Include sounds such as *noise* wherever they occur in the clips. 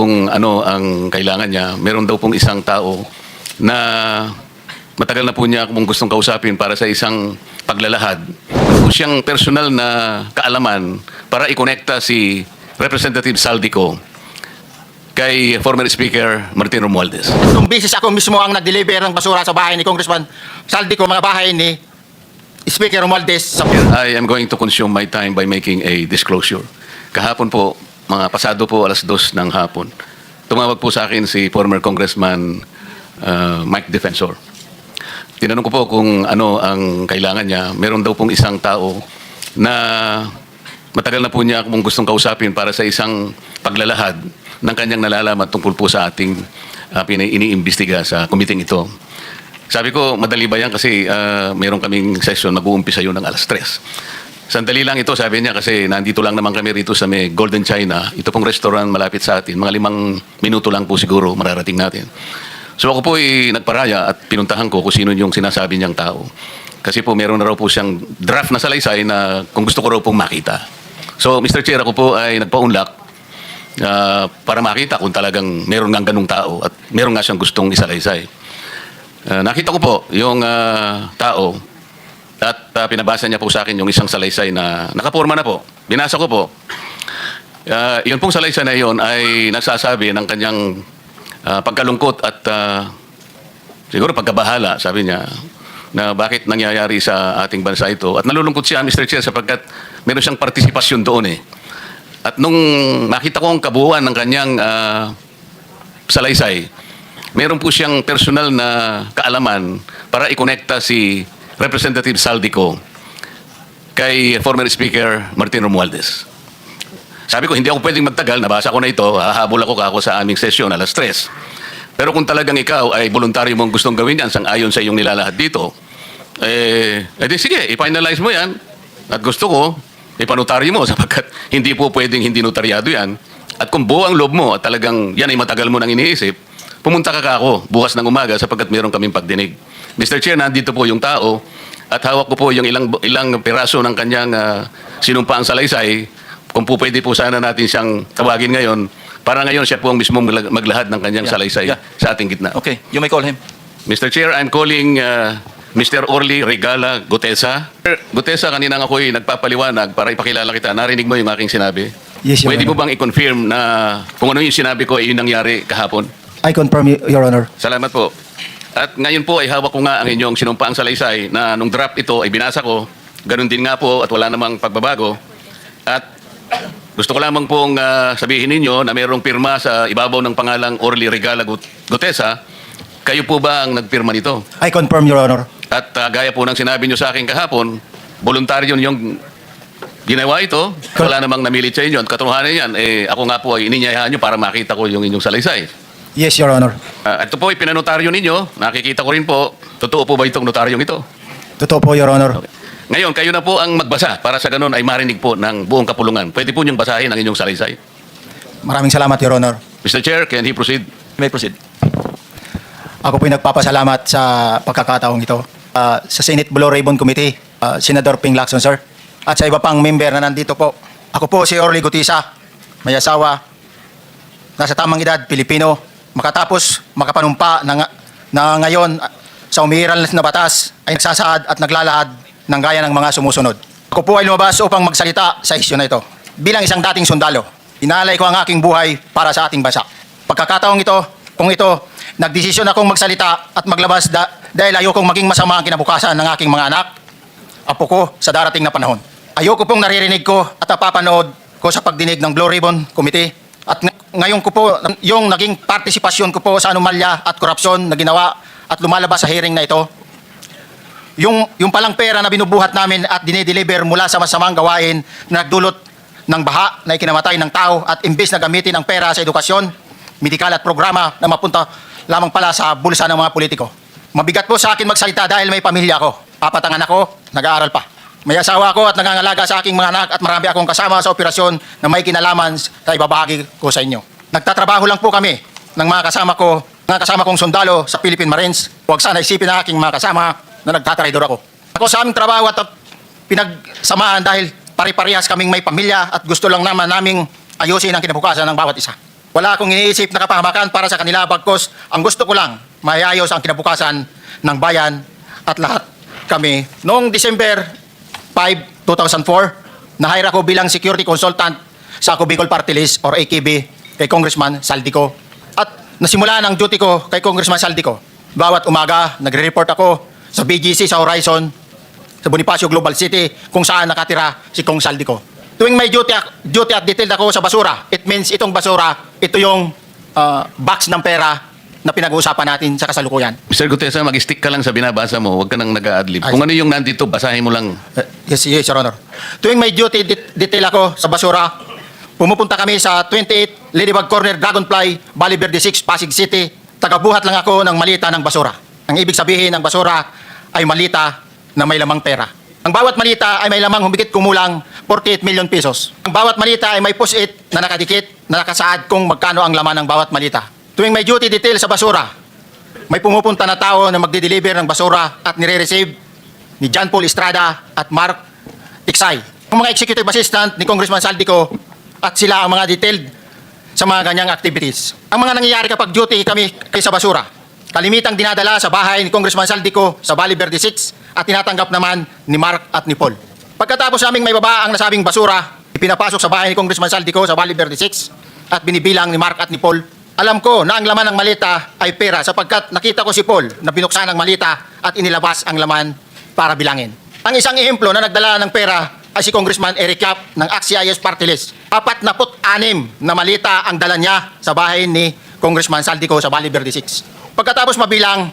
kung ano ang kailangan niya. Meron daw pong isang tao na matagal na po niya kung gustong kausapin para sa isang paglalahad. Meron siyang personal na kaalaman para ikonekta si Representative Saldico kay former Speaker Martin Romualdez. Nung bisis ako mismo ang nag-deliver ng basura sa bahay ni Congressman Saldi ko, mga bahay ni Speaker Romualdez sa I am going to consume my time by making a disclosure. Kahapon po, mga pasado po alas dos ng hapon, tumawag po sa akin si former Congressman uh, Mike Defensor. Tinanong ko po kung ano ang kailangan niya. Meron daw pong isang tao na matagal na po niya kung gustong kausapin para sa isang paglalahad ng kanyang nalalaman tungkol po sa ating uh, iniimbestiga sa committee ito. Sabi ko, madali ba yan kasi ah, meron kaming session, mag-uumpisa yun ng alas 3. Sandali lang ito, sabi niya, kasi nandito lang naman kami rito sa may Golden China. Ito pong restaurant malapit sa atin. Mga limang minuto lang po siguro mararating natin. So ako po ay nagparaya at pinuntahan ko kung sino yung sinasabi niyang tao. Kasi po meron na raw po siyang draft na salaysay na kung gusto ko raw pong makita. So Mr. Chair, ako po ay nagpaunlak ah, para makita kung talagang meron nga ganung tao at meron nga siyang gustong isalaysay. Ah, nakita ko po yung ah, tao at ah, pinabasa niya po sa akin yung isang salaysay na nakaporma na po. Binasa ko po. Ah, yun pong salaysay na yun ay nagsasabi ng kanyang ah, pagkalungkot at ah, siguro pagkabahala, sabi niya, na bakit nangyayari sa ating bansa ito. At nalulungkot siya, Mr. Chair, sapagkat meron siyang partisipasyon doon eh. At nung makita ko ang kabuuan ng kanyang ah, salaysay, meron po siyang personal na kaalaman para ikonekta si Representative Saldico kay former Speaker Martin Romualdez. Sabi ko, hindi ako pwedeng magtagal, nabasa ko na ito, hahabol ako kako sa aming sesyon, alas tres. Pero kung talagang ikaw ay voluntaryo mong gustong gawin yan, sang ayon sa iyong nilalahad dito, eh, edi sige, i-finalize mo yan. At gusto ko, ipanotaryo mo *laughs* sapagkat hindi po pwedeng hindi notaryado yan. At kung buo ang loob mo at talagang yan ay matagal mo nang iniisip, pumunta ka ka ako bukas ng umaga sapagkat meron kaming pagdinig. Mr. Chair, nandito po yung tao at hawak ko po yung ilang ilang piraso ng kanyang uh, sinumpaang salaysay. Kung po pwede po sana natin siyang tawagin ngayon, para ngayon siya po ang mismong magla- maglahad ng kanyang Yeah. salaysay Yeah. sa ating gitna. Okay, you may call him. Mr. Chair, I'm calling uh, Mr. Orly Regala Gutesa. Sir, Gutesa, kanina nga ako'y nagpapaliwanag para ipakilala kita. Narinig mo yung aking sinabi? Yes, Your Pwede mo Honor. bang i-confirm na kung ano yung sinabi ko ay yun nangyari kahapon? I confirm, Your Honor. Salamat po. At ngayon po ay hawak ko nga ang inyong sinumpaang salaysay na nung draft ito ay binasa ko. Ganun din nga po at wala namang pagbabago. At gusto ko lamang pong ah, sabihin ninyo na mayroong pirma sa ibabaw ng pangalang Orly Regala Gut- Gutesa. Kayo po ba ang nagpirma nito? I confirm, Your Honor. At ah, gaya po ng sinabi nyo sa akin kahapon, voluntaryo yung ginawa ito. Wala namang namilit sa inyo. At katotohanan yan, eh, ako nga po ay ininyayahan nyo para makita ko yung inyong salaysay. Yes, Your Honor. Ah, ito po ay pinanotaryo ninyo. Nakikita ko rin po. Totoo po ba itong notaryong ito? Totoo po, Your Honor. Ngayon, kayo na po ang magbasa para sa ganun ay marinig po ng buong kapulungan. Pwede po niyong basahin ang inyong salaysay. Maraming salamat, Your Honor. Mr. Chair, can he proceed? You may proceed. Ako po'y nagpapasalamat sa pagkakataong ito. Ah, sa Senate Blue Ribbon Committee, ah, Senator Ping Lacson, sir. At sa iba pang member na nandito po. Ako po si Orly Gutisa, may asawa, nasa tamang edad, Pilipino, makatapos makapanumpa na, na ngayon sa umiiral na batas ay nagsasaad at naglalahad ng gaya ng mga sumusunod. Ako po ay lumabas upang magsalita sa isyu na ito. Bilang isang dating sundalo, inalay ko ang aking buhay para sa ating bansa. Pagkakataong ito, kung ito, nagdesisyon akong magsalita at maglabas da- dahil ayokong maging masama ang kinabukasan ng aking mga anak, apo ko sa darating na panahon. Ayoko pong naririnig ko at napapanood ko sa pagdinig ng Blue Ribbon Committee at ng- ngayon ko po yung naging partisipasyon ko po sa anomalya at korupsyon na ginawa at lumalabas sa hearing na ito. Yung, yung palang pera na binubuhat namin at dinideliver mula sa masamang gawain na nagdulot ng baha na ikinamatay ng tao at imbes na gamitin ang pera sa edukasyon, medikal at programa na mapunta lamang pala sa bulsa ng mga politiko. Mabigat po sa akin magsalita dahil may pamilya ako. Apat ang anak ko, nag-aaral pa. May asawa ako at nangangalaga sa aking mga anak at marami akong kasama sa operasyon na may kinalaman sa ibabahagi ko sa inyo. Nagtatrabaho lang po kami ng mga kasama ko, mga kasama kong sundalo sa Philippine Marines. Huwag sana isipin ng aking mga kasama na nagtatraidor ako. Ako sa aming trabaho at pinagsamahan dahil pare-parehas kaming may pamilya at gusto lang naman naming ayusin ang kinabukasan ng bawat isa. Wala akong iniisip na kapahamakan para sa kanila bagkos ang gusto ko lang mayayos ang kinabukasan ng bayan at lahat kami. Noong December 5, 2004, na-hire ako bilang security consultant sa Ako Bicol Party List or AKB kay Congressman Saldico. At nasimula ng duty ko kay Congressman Saldico. Bawat umaga, nagre-report ako sa BGC sa Horizon, sa Bonifacio Global City kung saan nakatira si Kong Saldico. Tuwing may duty, duty at detailed ako sa basura, it means itong basura, ito yung ah, box ng pera na pinag-uusapan natin sa kasalukuyan. Mr. Gutesa, mag-stick ka lang sa binabasa mo. Huwag ka nang nag-adlib. Kung ano yung nandito, basahin mo lang. Uh, yes, yes, Your Honor. Tuwing may duty det- detail ako sa basura, pumupunta kami sa 28 Ladybug Corner, Dragonfly, Valley Verde 6, Pasig City. Tagabuhat lang ako ng malita ng basura. Ang ibig sabihin ng basura ay malita na may lamang pera. Ang bawat malita ay may lamang humigit kumulang 48 million pesos. Ang bawat malita ay may push-it na nakadikit na nakasaad kung magkano ang laman ng bawat malita. Tuwing may duty detail sa basura, may pumupunta na tao na magde-deliver ng basura at nire-receive ni John Paul Estrada at Mark Tiksay. Ang mga executive assistant ni Congressman Saldico at sila ang mga detailed sa mga ganyang activities. Ang mga nangyayari kapag duty kami kay sa basura, kalimitang dinadala sa bahay ni Congressman Saldico sa Valley Verde 6 at tinatanggap naman ni Mark at ni Paul. Pagkatapos naming may baba ang nasabing basura, ipinapasok sa bahay ni Congressman Saldico sa Valley Verde 6 at binibilang ni Mark at ni Paul. Alam ko na ang laman ng malita ay pera sapagkat nakita ko si Paul na binuksan ang malita at inilabas ang laman para bilangin. Ang isang ehemplo na nagdala ng pera ay si Congressman Eric Yap ng AXIS Party List. Apat na anim na malita ang dala niya sa bahay ni Congressman Saldico sa Valley Verde 6. Pagkatapos mabilang,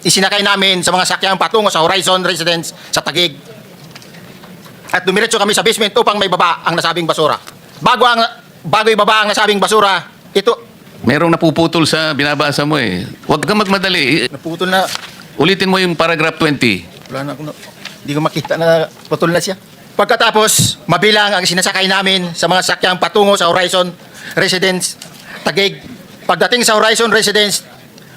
isinakay namin sa mga sakyang patungo sa Horizon Residence sa Tagig. At dumiretso kami sa basement upang may baba ang nasabing basura. Bago ang bago ibaba ang nasabing basura, ito Merong napuputol sa binabasa mo eh. Huwag kang magmadali. naputol na Ulitin mo yung paragraph 20. Wala na ako na, hindi ko makita na putol na siya. Pagkatapos, mabilang ang sinasakay namin sa mga sakyang patungo sa Horizon Residence, Tagig. Pagdating sa Horizon Residence,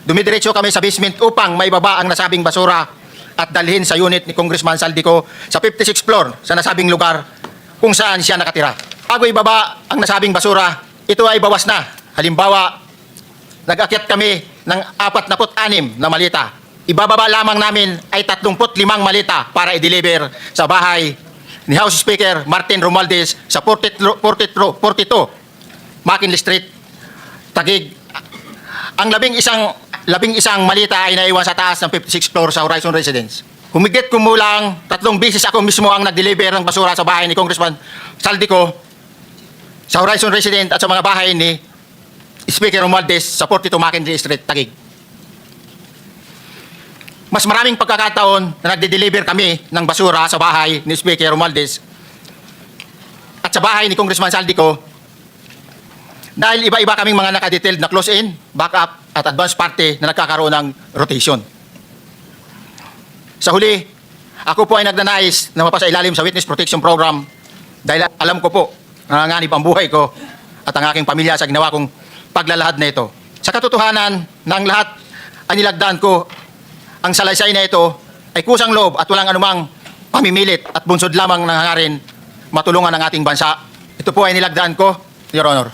dumidiretso kami sa basement upang may baba ang nasabing basura at dalhin sa unit ni Congressman Saldico sa 56th floor sa nasabing lugar kung saan siya nakatira. Bago ibaba ang nasabing basura, ito ay bawas na. Halimbawa, nag-akyat kami ng 46 na malita. Ibababa lamang namin ay 35 malita para i-deliver sa bahay ni House Speaker Martin Romualdez sa 42, 42, 42 McKinley Street, Tagig. Ang labing isang labing isang malita ay naiwan sa taas ng 56th floor sa Horizon Residence. Humigit kumulang tatlong bisis ako mismo ang nag-deliver ng basura sa bahay ni Congressman Saldico sa Horizon Resident at sa mga bahay ni Speaker Romualdez sa 42 Mackenzie Street, Taguig. Mas maraming pagkakataon na nagde-deliver kami ng basura sa bahay ni Speaker Romualdez at sa bahay ni Congressman Saldico dahil iba-iba kaming mga nakadetailed na close-in, backup at advance party na nagkakaroon ng rotation. Sa huli, ako po ay nagnanais na mapasa ilalim sa Witness Protection Program dahil alam ko po na nanganganib ang buhay ko at ang aking pamilya sa ginawa kong paglalahad na ito. Sa katotohanan na ang lahat ay nilagdaan ko, ang salaysay na ito ay kusang loob at walang anumang pamimilit at bunsod lamang ng hangarin matulungan ang ating bansa. Ito po ay nilagdaan ko, Your Honor.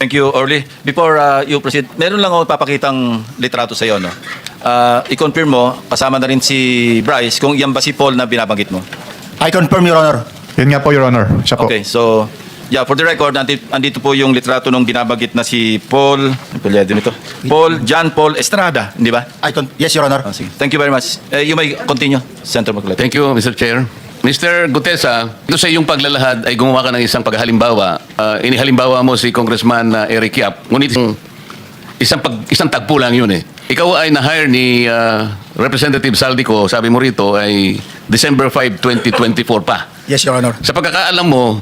Thank you, Orly. Before uh, you proceed, meron lang ako papakitang litrato sa iyo, no? Uh, i-confirm mo, kasama na rin si Bryce, kung yan ba si Paul na binabanggit mo. I confirm, Your Honor. Yun nga po, Your Honor. Siya po. Okay, so, yeah, for the record, andito, andito po yung litrato nung binabanggit na si Paul, ang pilyado nito? Paul, John Paul Estrada, di ba? I con- yes, Your Honor. Ah, sige. Thank you very much. Uh, you may continue, Senator Magulay. Thank you, Mr. Chair. Mr. Gutesa, ito sa iyong paglalahad ay gumawa ka ng isang paghalimbawa. Uh, inihalimbawa mo si Congressman uh, Eric Yap. Ngunit isang, isang, pag, isang tagpo lang yun eh. Ikaw ay na-hire ni uh, Representative Saldico, sabi mo rito, ay December 5, 2024 pa. Yes, Your Honor. Sa pagkakaalam mo,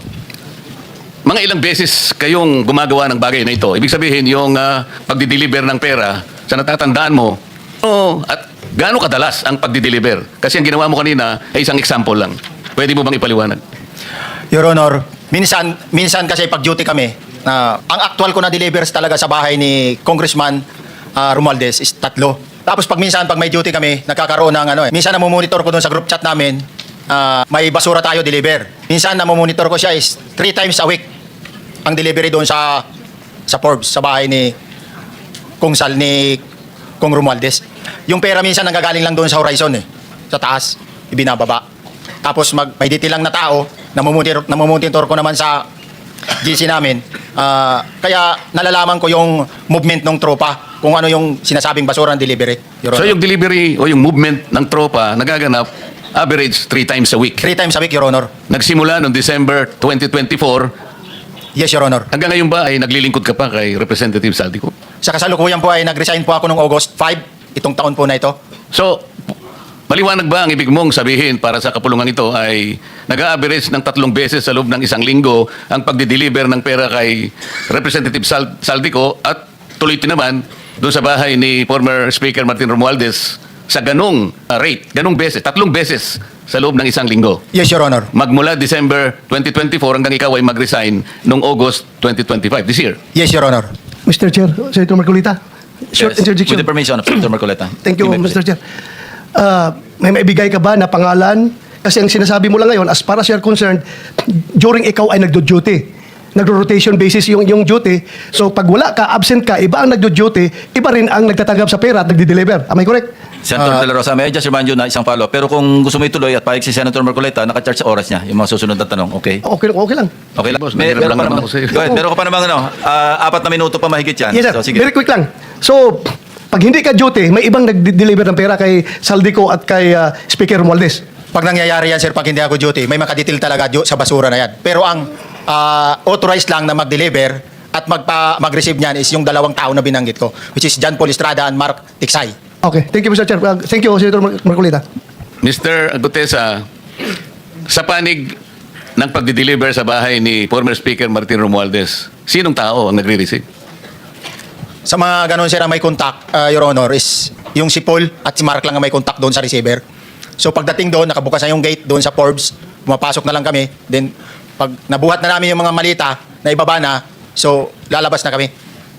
mga ilang beses kayong gumagawa ng bagay na ito. Ibig sabihin, yung uh, pagdi-deliver ng pera, sa natatandaan mo, oh, at gaano kadalas ang pagdi-deliver? Kasi ang ginawa mo kanina ay isang example lang. Pwede mo bang ipaliwanag? Your Honor, minsan, minsan kasi pag duty kami, na ang actual ko na delivers talaga sa bahay ni Congressman ah, Romualdez is tatlo. Tapos pag minsan, pag may duty kami, nagkakaroon ng ano eh. Minsan namumonitor ko doon sa group chat namin, ah, may basura tayo deliver. Minsan namumonitor ko siya is three times a week ang delivery doon sa sa Forbes, sa bahay ni Kung Sal ni Kung Romualdez. Yung pera minsan nanggagaling lang doon sa horizon eh. Sa taas, ibinababa. Tapos mag, may detail lang na tao, namumutintor, namumutintor ko naman sa GC namin. Ah, kaya nalalaman ko yung movement ng tropa, kung ano yung sinasabing basura ng delivery. Your So Honor. yung delivery o yung movement ng tropa nagaganap average three times a week. Three times a week, Your Honor. Nagsimula noong December 2024 Yes, Your Honor. hanggang ngayon ba ay naglilingkod ka pa kay Representative Saldico? Sa kasalukuyan po ay nag-resign po ako noong August 5, itong taon po na ito. So, maliwanag ba ang ibig mong sabihin para sa kapulungan ito ay nag-average ng tatlong beses sa loob ng isang linggo ang pagdi-deliver ng pera kay Representative Sal- Saldico at tuloy naman doon sa bahay ni former Speaker Martin Romualdez sa ganong uh, rate, ganong beses, tatlong beses sa loob ng isang linggo. Yes, Your Honor. Magmula December 2024 hanggang ikaw ay mag-resign noong August 2025, this year. Yes, Your Honor. Mr. Chair, Senator Marcolita, short Yes, interjection. With the permission of Senator Marcoleta. Thank you, may Mr. Chair. Ah, may maibigay ka ba na pangalan? Kasi ang sinasabi mo lang ngayon, as far as you're concerned, during ikaw ay nagdo-duty. Nagro-rotation basis yung, yung duty. So pag wala ka, absent ka, iba ang nagdo-duty, iba rin ang nagtatanggap sa pera at nagdi-deliver. Am I correct? Senator Ah. De La Rosa, may I just remind you na isang follow. Pero kung gusto mo ituloy at pahig si Senator Marcoleta, nakacharge sa oras niya, yung mga susunod na tanong, okay? Okay, okay lang. Okay lang. Boss, May, meron lang pa naman naman. ako sa'yo. Go ahead, meron ka pa namang ano, ah, apat na minuto pa mahigit yan. Yes, sir. So, sige. Very quick lang. So, pag hindi ka duty, may ibang nagdi-deliver ng pera kay Saldico at kay ah, Speaker Romualdez. Pag nangyayari yan, sir, pag hindi ako duty, may makadetail talaga sa basura na yan. Pero ang ah, authorized lang na mag-deliver at magpa, mag-receive niyan is yung dalawang tao na binanggit ko, which is John Paul Estrada and Mark Tiksay. Okay, thank you, Mr. Chair. Uh, thank you, Senator Mar- Marcolita. Mr. Gutesa, sa panig ng pagdi-deliver sa bahay ni former Speaker Martin Romualdez, sinong tao ang nagre-receive? Sa mga ganun, sir, ang may contact, ah, Your Honor, is yung si Paul at si Mark lang ang may contact doon sa receiver. So pagdating doon, nakabukas na yung gate doon sa Forbes, pumapasok na lang kami. Then, pag nabuhat na namin yung mga malita na ibaba na, so lalabas na kami.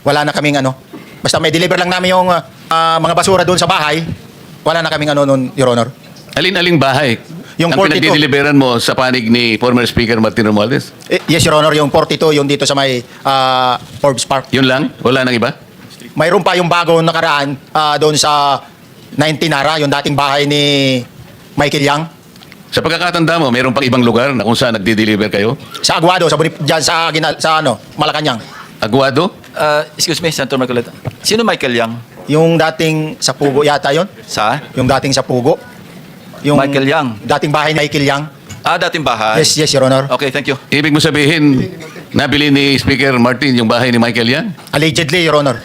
Wala na kaming ano. Basta may deliver lang namin yung ah, ah, mga basura doon sa bahay, wala na kaming ano noon, Your Honor. Alin-aling bahay Yung ang 42. pinagdi-deliveran mo sa panig ni former Speaker Martin Romualdez? Eh, yes, Your Honor, yung 42, yung dito sa may ah, Forbes Park. Yun lang? Wala nang iba? Mayroon pa yung bago nakaraan ah, doon sa 19 Nara, yung dating bahay ni Michael Yang. Sa pagkakatanda mo, mayroon pang ibang lugar na kung saan nagdi-deliver kayo? Sa Aguado, sa Bonif- dyan sa, Ginal- sa ano, Malacanang. Aguado? Ah, excuse me, Senator Marcoleta. Sino Michael Yang? Yung dating sa Pugo yata yon Sa? Yung dating sa Pugo. Yung Michael Yang. Dating bahay ni Michael Yang. Ah, dating bahay. Yes, yes, Your Honor. Okay, thank you. Ibig mo sabihin, nabili ni Speaker Martin yung bahay ni Michael Yan? Allegedly, Your Honor.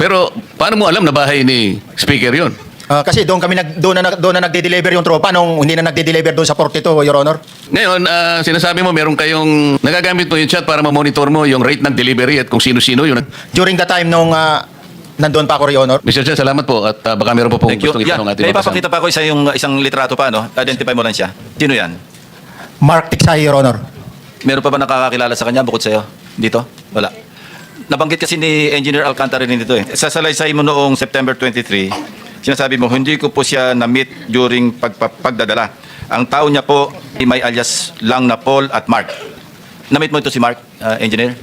Pero paano mo alam na bahay ni Speaker yon? Ah, kasi doon kami nag doon na doon na nagde-deliver yung tropa nung hindi na nagde-deliver doon sa 42, Your Honor. Ngayon, ah, sinasabi mo meron kayong nagagamit mo yung chat para ma-monitor mo yung rate ng delivery at kung sino-sino yung nag- During the time nung ah, nandoon pa ako, Your Honor. Mr. Chair, salamat po at ah, baka meron po pong Thank you. gustong Yeah, itanong ating may mga kasama. papakita pa ako isa yung isang litrato pa, no? Identify mo lang siya. Sino yan? Mark Tiksay, Your Honor. Meron pa ba nakakakilala sa kanya bukod sa'yo? Dito? Wala. Nabanggit kasi ni Engineer Alcantara rin dito eh. Sa salaysay mo noong September 23, sinasabi mo, hindi ko po siya na-meet during pagpa- pagdadala. Ang tao niya po ay may alias lang na Paul at Mark. Na-meet mo ito si Mark, uh, Engineer?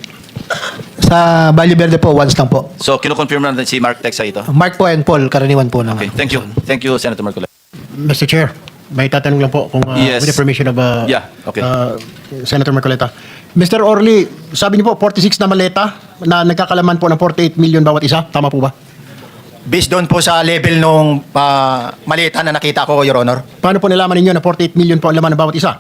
Sa Valle Verde po, once lang po. So, kinukonfirm na natin si Mark Texa ito. Mark po and Paul, karaniwan po naman. Okay, thank you. Thank you, Senator Marcola. Mr. Chair, may tatanong lang po kung uh, Yes. with the permission of uh, Yeah, okay. uh, Senator Marcoleta. Mr. Orly, sabi niyo po 46 na maleta na nagkakalaman po ng 48 million bawat isa. Tama po ba? Based doon po sa level nung ah, malita na nakita ko, Your Honor. Paano po nalaman ninyo na 48 million po ang laman ng bawat isa?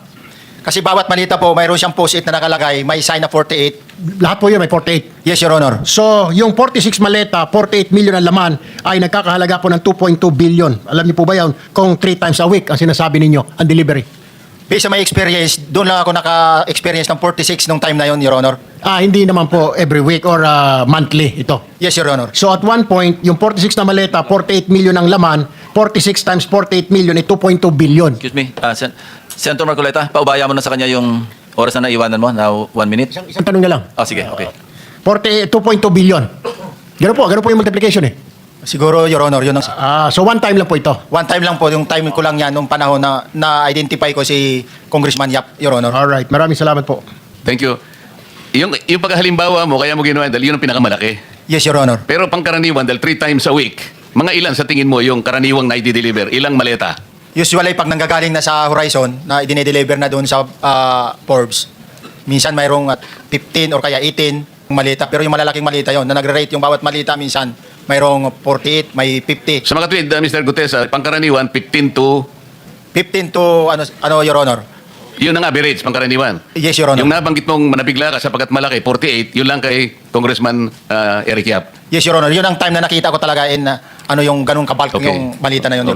Kasi bawat malita po, mayroon siyang post-it na nakalagay, may sign na 48. Lahat po yun may 48. Yes, Your Honor. So, yung 46 maleta, 48 million ang laman ay nagkakahalaga po ng 2.2 billion. Alam niyo po ba yan? Kung 3 times a week ang sinasabi ninyo, ang delivery. Based sa my experience, doon lang ako naka-experience ng 46 nung time na yon, Your Honor. Ah, hindi naman po every week or uh, monthly ito. Yes, Your Honor. So at one point, yung 46 na maleta, 48 million ang laman, 46 times 48 million ay 2.2 billion. Excuse me, uh, Sen- Senator Marcoleta, paubaya mo na sa kanya yung oras na naiwanan mo, now one minute. Isang, isang tanong na lang. Oh, sige, okay. 40, 2.2 billion. Ganun po, ganun po yung multiplication eh. Siguro, Your Honor, yun ang... Ah, so one time lang po ito. One time lang po, yung time ko lang yan, nung panahon na na-identify ko si Congressman Yap, Your Honor. Alright, maraming salamat po. Thank you. Yung, yung paghalimbawa mo, kaya mo ginawa, dahil yun ang pinakamalaki. Yes, Your Honor. Pero pangkaraniwan, dahil three times a week, mga ilan sa tingin mo yung karaniwang na i-deliver? Ilang maleta? Usually, pag nanggagaling na sa Horizon, na dinedeliver na doon sa ah, Forbes, minsan mayroong at 15 or kaya 18 malita. Pero yung malalaking malita yon na nagre-rate yung bawat malita, minsan mayroong 48, may 50. Sa mga tweet, uh, Mr. Gutesa, pangkaraniwan, 15 to, 15 to, ano, ano Your Honor? Yun ang average, pangkaraniwan. Yes, Your Honor. Yung nabanggit mong manabigla ka sapagkat malaki, 48, yun lang kay Congressman uh, Eric Yap. Yes, Your Honor. Yun ang time na nakita ko talaga in, ah, ano yung ganun kabalk Okay. yung balita na yun. Your